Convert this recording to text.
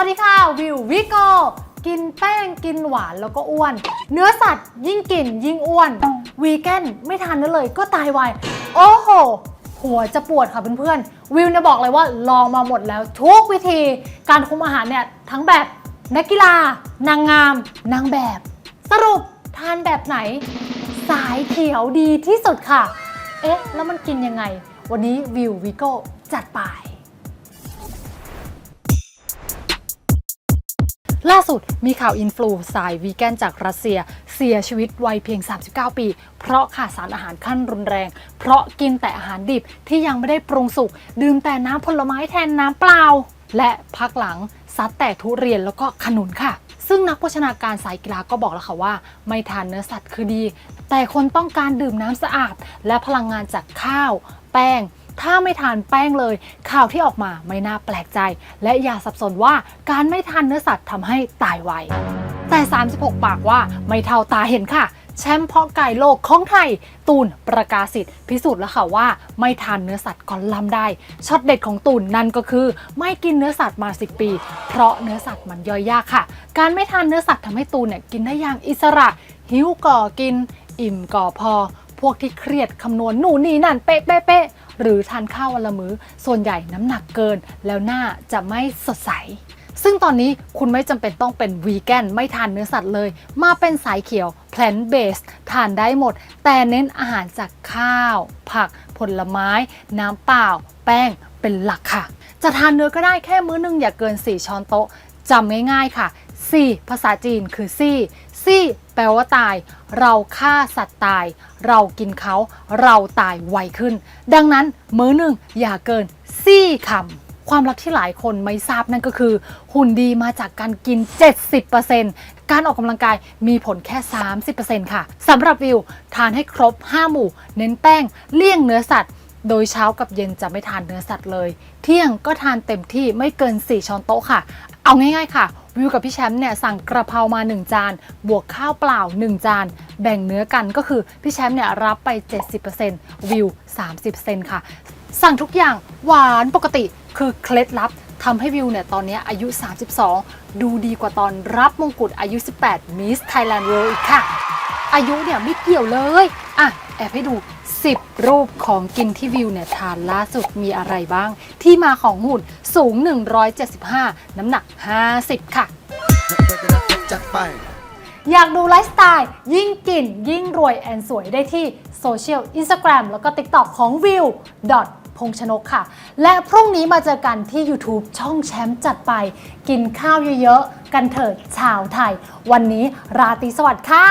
วัสดีค่ะ วิววิโกกินแป้งกินหวานแล้วก็อ้วน เนื้อสัตว์ยิ่งกินยิ่งอ้วน วีแกนไม่ทานนั่นเลยก็ตายไวโอ้โห หัวจะปวดค่ะเพื่อนๆ วิวเนี่ยบอกเลยว่าลองมาหมดแล้วทุกวิธีการคุมอาหารเนี่ยทั้งแบบนักกีฬา นางงาม นางแบบ สรุปทานแบบไหน สายเขียวดีที่สุดค่ะ เอ๊ะ แล้วมันกินยังไง วันนี้วิววิโก้จัดไป ล่าสุดมีข่าวอินฟลูสายวีแกนจากรัสเซีย เสียชีวิตวัยเพียง 39 ปี เพราะขาดสารอาหารขั้นรุนแรง เพราะกินแต่อาหารดิบที่ยังไม่ได้ปรุงสุก ดื่มแต่น้ำผลไม้แทนน้ำเปล่า และพักหลังซัดแต่ทุเรียนแล้วก็ขนุนค่ะ ซึ่งนักโภชนาการสายกีฬาก็บอกแล้วค่ะว่า ไม่ทานเนื้อสัตว์คือดี แต่คนต้องการดื่มน้ำสะอาด และพลังงานจากข้าว แป้ง ถ้าไม่ทานแป้งเลย ข่าวที่ออกมาไม่น่าแปลกใจ และอย่าสับสนว่าการไม่ทานเนื้อสัตว์ทำให้ตายไวแต่ 36 ปากว่าไม่เท่าตาเห็นค่ะ แชมป์เพาะไก่โลกของไทย ตูนประกาศสิทธิ์พิสูจน์แล้วค่ะว่า ไม่ทานเนื้อสัตว์ก็ล้ำได้ ช็อตเด็ดของตูนนั่นก็คือ ไม่กินเนื้อสัตว์มา 10 ปี เพราะเนื้อสัตว์มันย่อยยากค่ะ การไม่ทานเนื้อสัตว์ทำให้ตูนเนี่ยกินได้อย่างอิสระ หิวก่อกิน อิ่มก่อพอ พวกที่เครียดคำนวณหนูนนี่นั่นเป๊ะเป๊ะเป๊ะ หรือทานข้าววันละมื้อ ส่วนใหญ่น้ำหนักเกิน แล้วหน้าจะไม่สดใสซึ่งตอนนี้คุณไม่จำเป็นต้องเป็นวีแกนไม่ทานเนื้อสัตว์เลย มาเป็นสายเขียว plant based ทานได้หมด แต่เน้นอาหารจากข้าว ผัก ผลไม้ น้ำเปล่า แป้งเป็นหลักค่ะ จะทานเนื้อก็ได้แค่มื้อนึงอย่าเกิน 4 ช้อนโต๊ะจำง่ายๆค่ะซี่ภาษาจีนคือซี่ ซี่แปลว่าตาย เราฆ่าสัตว์ตาย เรากินเขาเราตายไวขึ้น ดังนั้นมื้อหนึ่งอย่าเกินซี่คำความลับที่หลายคนไม่ทราบนั่นก็คือ หุ่นดีมาจากการกิน 70%การออกกำลังกายมีผลแค่ 30%ค่ะสำหรับวิว ทานให้ครบ 5 หมู่ เน้นแป้ง เลี่ยงเนื้อสัตว์ โดยเช้ากับเย็นจะไม่ทานเนื้อสัตว์เลย เที่ยงก็ทานเต็มที่ไม่เกิน 4 ช้อนโต๊ะค่ะ เอาง่ายๆค่ะ วิวกับพี่แชมป์เนี่ยสั่งกระเพรามา 1 จาน บวกข้าวเปล่า 1 จาน แบ่งเนื้อกันก็คือพี่แชมป์เนี่ยรับไป 70%วิว 30%ค่ะ สั่งทุกอย่างหวานปกติคือเคล็ดลับทำให้วิวเนี่ยตอนนี้อายุ 32 ดูดีกว่าตอนรับมงกุฎอายุ 18 Miss Thailand World อีกค่ะ อายุเนี่ยไม่เกี่ยวเลย อะ แอบให้ดู 10 รูปของกินที่วิวเนี่ยทานล่าสุดมีอะไรบ้าง ที่มาของหุ่นสูง 175 น้ำหนัก 50 ค่ะ จัดไป อยากดูไลฟ์สไตล์ ยิ่งกิน ยิ่งรวยแอนสวยได้ที่โซเชียลอินสตาแกรมแล้วก็ TikTok ของวิวพงชนกค่ะ และพรุ่งนี้มาเจอกันที่ YouTube ช่องแชมป์จัดไป กินข้าวเยอะๆ กันเถิดชาวไทย วันนี้ราตรีสวัสดิ์ค่ะ